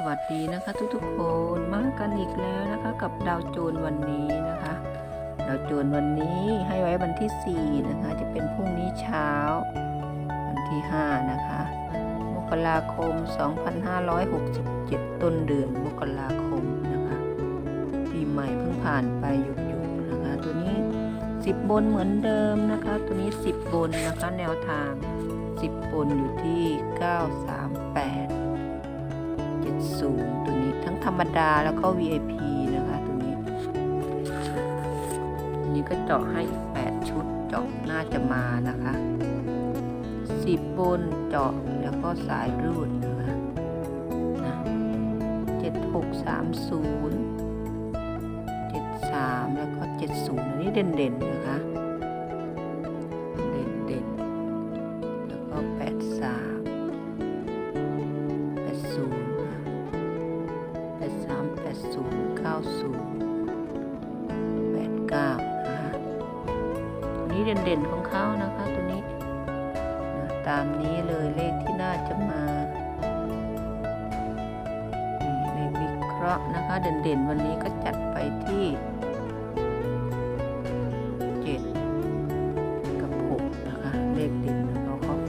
สวัสดีนะคะทุกๆคนมากันอีกแล้วนะคะกับดาวโจรวันนี้นะคะ ดาวโจรวันนี้ให้ไว้วันที่ 4 นะคะ จะเป็นพรุ่งนี้เช้า วันที่ 5 นะคะมกราคม 2567 ต้นเดือนมกราคมนะคะ ปีใหม่เพิ่งผ่านไปหยุกๆนะคะ ตัวนี้ 10 บนเหมือนเดิมนะคะ ตัวนี้ 10 บนนะคะแนวทาง 10 บนอยู่ที่ 938 70ตัวนี้ทั้งธรรมดาแล้วก็ VIP นะคะตัวนี้ตัวนี้ก็เจาะให้อีก8ชุดเจาะน่าจะมานะคะ10บนเจาะแล้วก็สายรูดนะคะนะ7630 73 แล้วก็ 70 อันนี้เด่นๆนะคะ 90 89นะฮะตัวนี้เด่นๆของเขานะคะตัวนี้นะตามนี้เลยเลขที่น่าจะมาเลขวิเคราะห์นะคะเด่นๆวันนี้ก็จัดไปที่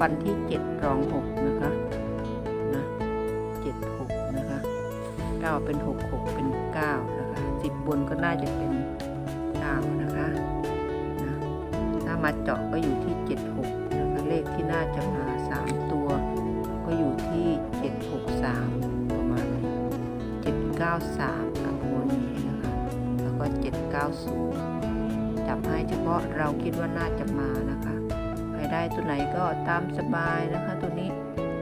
ฟันที่ 7 รอง 6 นะคะนะ7 6 นะคะ 9 เป็น 6 6 เป็น นก็น่าจะเป็นเก้านะคะนะถ้ามาเจาะก็อยู่ที่เจ็ดหกนะคะเลขที่น่าจะมาสามตัว ก็อยู่ที่เจ็ดหกสามประมาณนี้เจ็ดเก้าสามค่ะโบนี้นะคะแล้วก็เจ็ดเก้าศูนย์จับให้เฉพาะเราคิดว่าน่าจะมานะคะใครได้ตัวไหนก็ตามสบายนะคะ ตัวนี้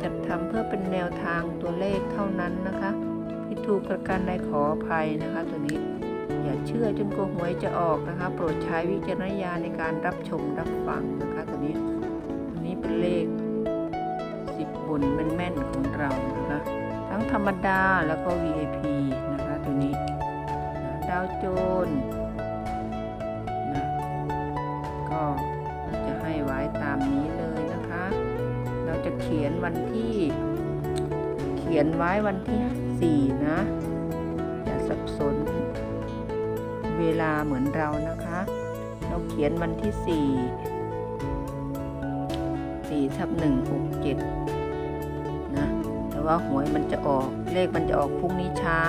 จัดทำเพื่อเป็นแนวทางตัวเลขเท่านั้นนะคะที่ถูกประกันใดขออภัยนะคะตัวนี้ เชื่อจนกลัวหวยจะออกนะคะ โปรดใช้วิจารณญาณในการรับชมรับฟังนะคะตัวนี้ตัวนี้เป็นเลข10บบนแม่นๆของเรานะคะ ทั้งธรรมดาแล้วก็ VIP นะคะตัวนี้ดาวโจนนะก็จะให้ไว้ตามนี้เลยนะคะ เราจะเขียนวันที่ เขียนไว้วันที่ 4 นะ อย่าสับสน เวลาเหมือนเรานะคะ เราเขียนวันที่ 4 4ทับ1 6 7 นะ แต่ว่าหวยมันจะออกเลขมันจะออกพรุ่งนี้เช้า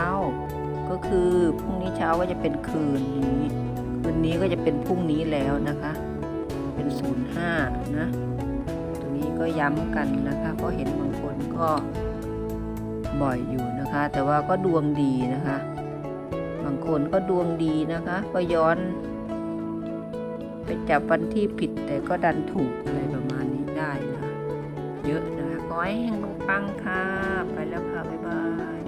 ก็คือพรุ่งนี้เช้าก็จะเป็นคืนนี้ คืนนี้ก็จะเป็นพรุ่งนี้แล้วนะคะ เป็น 05 นะตรงนี้ก็ย้ำกันนะคะเพราะเห็นบางคนก็บ่อยอยู่นะคะ แต่ว่าก็ดวงดีนะคะ บางคนก็ดวงดีนะคะ ก็ย้อน ไปจับวันที่ผิดแต่ก็ดันถูกอะไรประมาณนี้ได้นะ เยอะนะคะขอให้แห่งปังค่ะ ไปแล้วค่ะ บ๊ายบาย